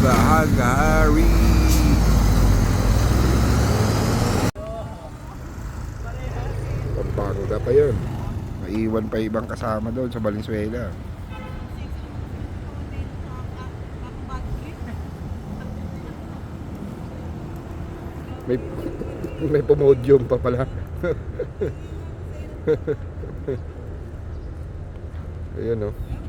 Bahagari. Pampanga pa yun. Maiwan pa ibang kasama doon sa Valenzuela. May may pumodium pa pala. Ayan oh.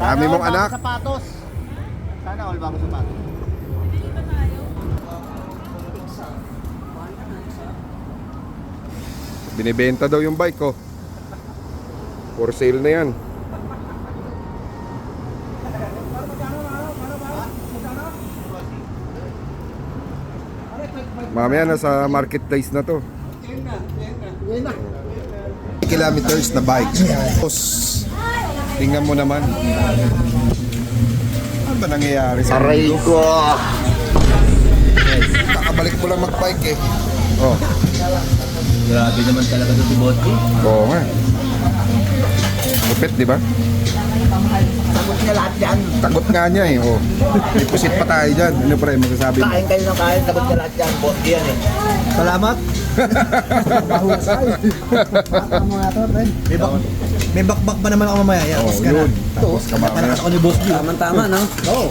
Dami mong all anak. sapatos. Sana all bago sapatos. Binibenta daw yung bike ko. For sale na yan. Mamaya nasa marketplace na to. Kilometers na bike. Tingnan mo naman. Ano ba nangyayari sa Aray mundo? ko! Kakabalik mo lang mag-bike eh. Oh, Grabe naman talaga ito si Botti. oo nga. Lupit, di ba? Sagot niya lahat yan. Tagot nga niya eh. Oh. May pusit pa tayo dyan. Ano pre, masasabi mo? Kain kayo ng kain, sagot niya lahat yan. Botti yan eh. Salamat. may, bak may bakbak pa naman ako mamaya. Yan, Oh, ka na. yun. Tapos ka mamaya. Panakas ako ni Boss G. Tama-tama, no? Oo.